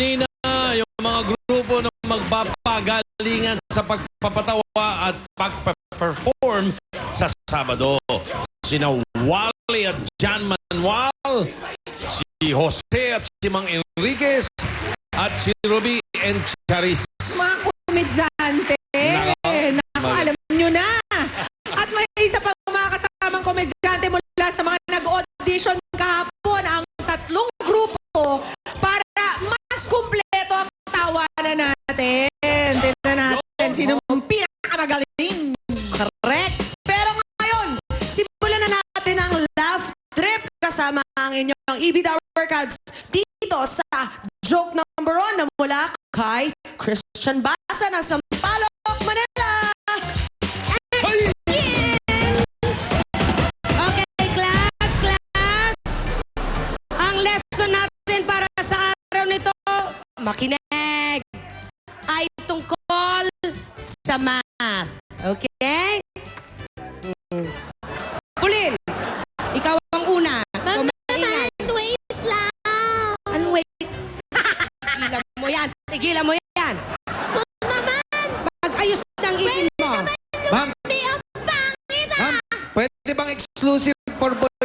kanina, yung mga grupo na magpapagalingan sa pagpapatawa at pagpa-perform sa Sabado. Sina Wally at John Manuel, si Jose at si Mang Enriquez, at si Ruby and Charis. Ang inyong EB Tower Cards dito sa joke number one na mula kay Christian Basa ng Sampaloc, Manila. Okay, class, class. Ang lesson natin para sa araw nito, makinig, ay tungkol sa math. Okay? Pwede bang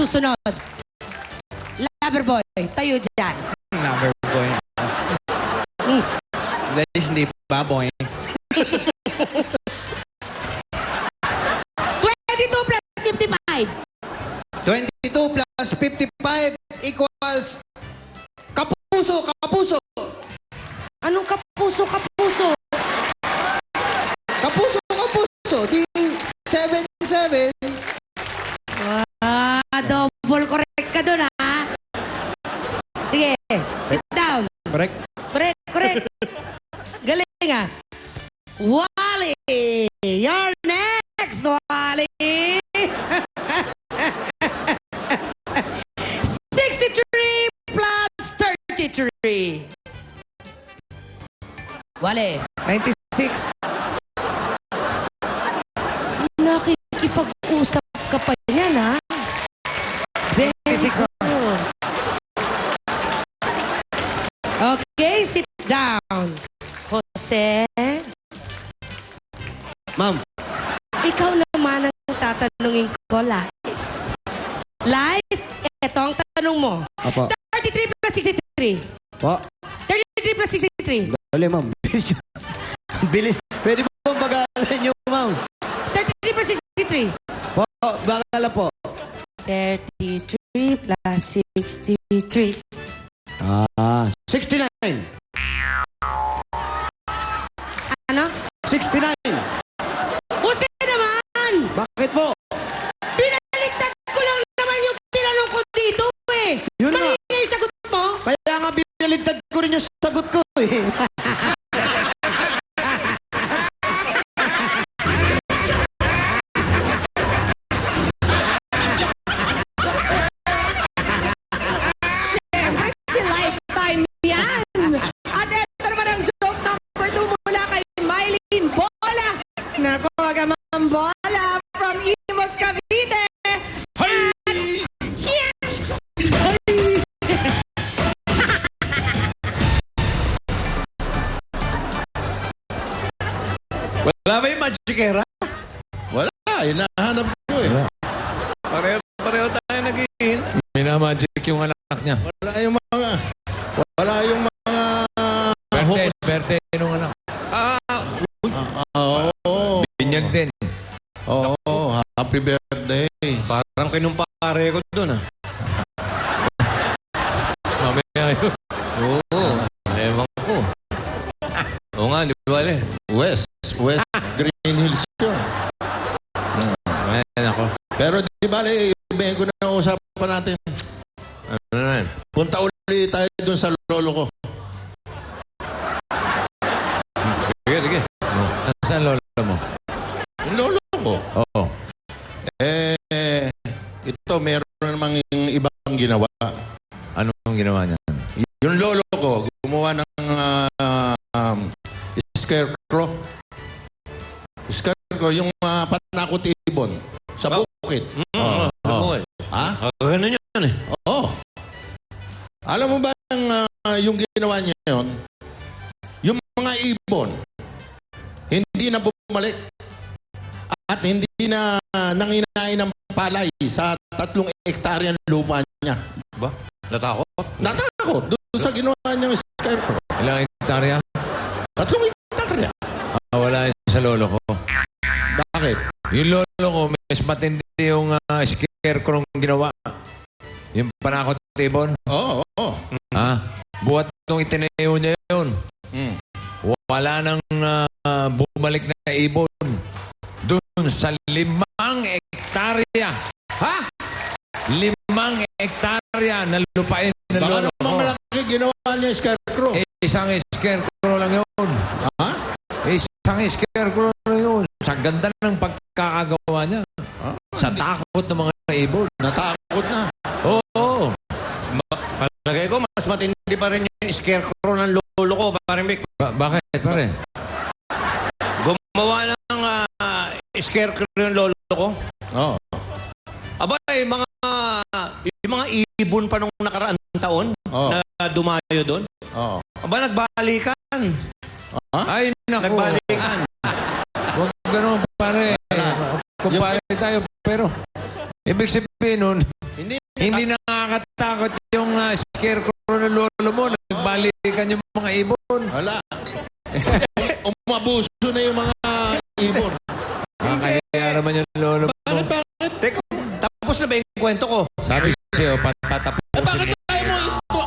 susunod. Loverboy, tayo dyan. lover boy. Mm. Guys, hindi ba boy? 22 plus double correct ka doon, ha? Sige, sit down. Correct? Correct, correct. Galing, ah. Wally, you're next, Wally. 63 plus 33. Wally, 96. nakikipag-usap ka pa yan, ha? Very 96. good. Okay, sit down. Jose, Ma'am, ikaw naman ang tatanungin ko live. Live, eto ang tanong mo. Apo. 33 plus 63. Po. 33 plus 63. Dali, ma'am. Bilis. Pwede mo bagalan niyo, ma'am. 33 plus 63. Po, bagala po. 33 plus 63. Ah, 69. Wala ba yung magicera? Wala, hinahanap ko eh. Pareho, pareho tayo naghihintay. Minamagic yung anak niya. Wala yung mga... Wala yung mga... Berte, Berte nung anak. Ah, oo. Binyag din. Oo, happy birthday. Parang kinumpare ko dun ah. Mamaya yun. Oo. Ewan ko. Oo nga, di ba, Le? West. West Green Hills yun. Ayan ako. Pero di bale, ibahin ko na usapan natin. Ano na yan? Punta ulit tayo dun sa lolo ko. Sige, sige. Nasaan lola mo? Yung lolo ko. Oo. Eh, ito meron namang ibang ginawa. Anong ginawa niya? Yung lolo ko, gumawa ng ah, um, scarecrow. Scarecrow, yung uh, panakot ibon sa bukid. Oo. Oo. Ha? Ganun yun eh. Oo. Alam mo ba yung, ah, yung ginawa niya yun? Yung mga ibon, hindi na bumalik at hindi na nanginain ng palay sa tatlong hektarya ng lupa niya. Ba? Natakot? Natakot doon sa ginawa niyang scarecrow. Ilang hektarya? Tatlong hektarya. Ah, wala yun sa lolo ko. Bakit? Yung lolo ko, mas matindi yung uh, scarecrow ang ginawa. Yung panakot ibon. Oo, oo. Ha? Buhat nung itinayo niya yun. Mm. Wala nang ah, bumalik na ibon. Doon sa limang hektarya. Ha? Limang hektarya na lupain ng Baka lolo ko. malaki ginawa niya scarecrow. Eh, isang scarecrow? Isang scarecrow yun. Sa ganda ng pagkakagawa niya. Ah, Sa takot ng mga ibon. Natakot na. Oo. Palagay ko, mas matindi pa rin yung scarecrow ng lolo ko, pare Mick. Ba- bakit, pare? Gumawa ng ah, scarecrow yung lolo ko. Oo. Aba, eh, mga, yung mga ibon pa nung nakaraan taon Oo. na dumayo doon. Oo. Aba, nagbalikan. Ay, naku. Nagbalikan. Huwag ganun, pare. Kumpare tayo, pero ibig sabihin nun, Hindi. hindi nakakatakot yung uh, scarecrow ng lolo mo. Nagbalikan yung mga ibon. Wala. Umabuso na yung mga ibon. Kaya naman yung lolo mo. Bakit, bakit? Teka, tapos na ba yung kwento ko? Sabi sa'yo, Eh, bakit patatapusin tayo mo ito?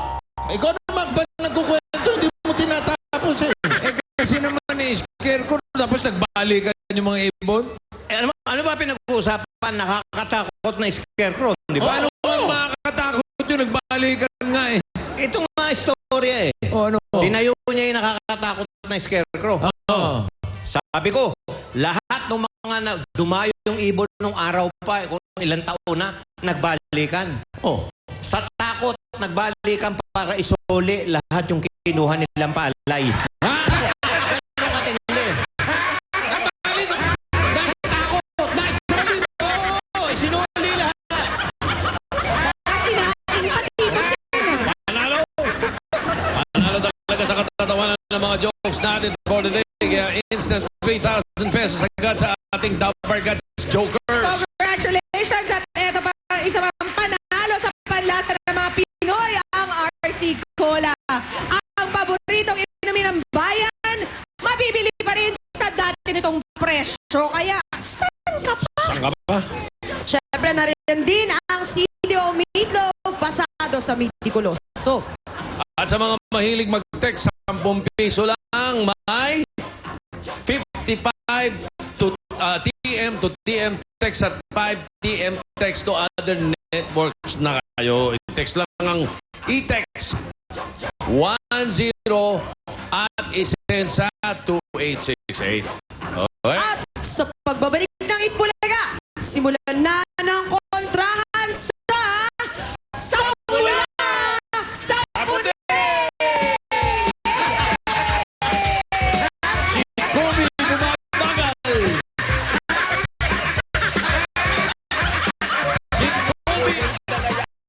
Ikaw naman, ba't nagkukwento? Hindi mo tinatapos eh. Eh, kasi naman eh, scarecrow, tapos nagbalikan yung mga ibon. Eh, ano, ano ba pinag-uusapan? Nakakatakot na scarecrow, di ba? Paano ba makakatakot yung nagbalikan nga eh? Ito nga istorya eh. O ano? Tinayo niya yung nakakatakot na scarecrow. Oo. Sabi ko, lahat ng mga na, dumayo yung ibon nung araw pa, kung ilang taon na, nagbalikan. Oh. Sa takot, nagbalikan para isoli lahat yung kinuha nilang palay. Talaga sa katatawanan ng mga jokes natin for the day. Kaya instant 3,000 pesos agad sa ating Dapper Guts Jokers. Congratulations! At eto pa isa pang panalo sa panlasa ng mga Pinoy, ang RC Cola. Ang paboritong inumin ng bayan, mabibili pa rin sa dati nitong presyo. Kaya, saan ka pa? Saan ka ba? Siyempre, nariyan din ang CDO Meatloaf pasado sa Miticuloso. Mahilig mag-text, 10 piso lang, may 55 to uh, TM to TM text at 5 TM text to other networks na kayo. I-text lang ang e-text 10 at isend sa 2868. Okay?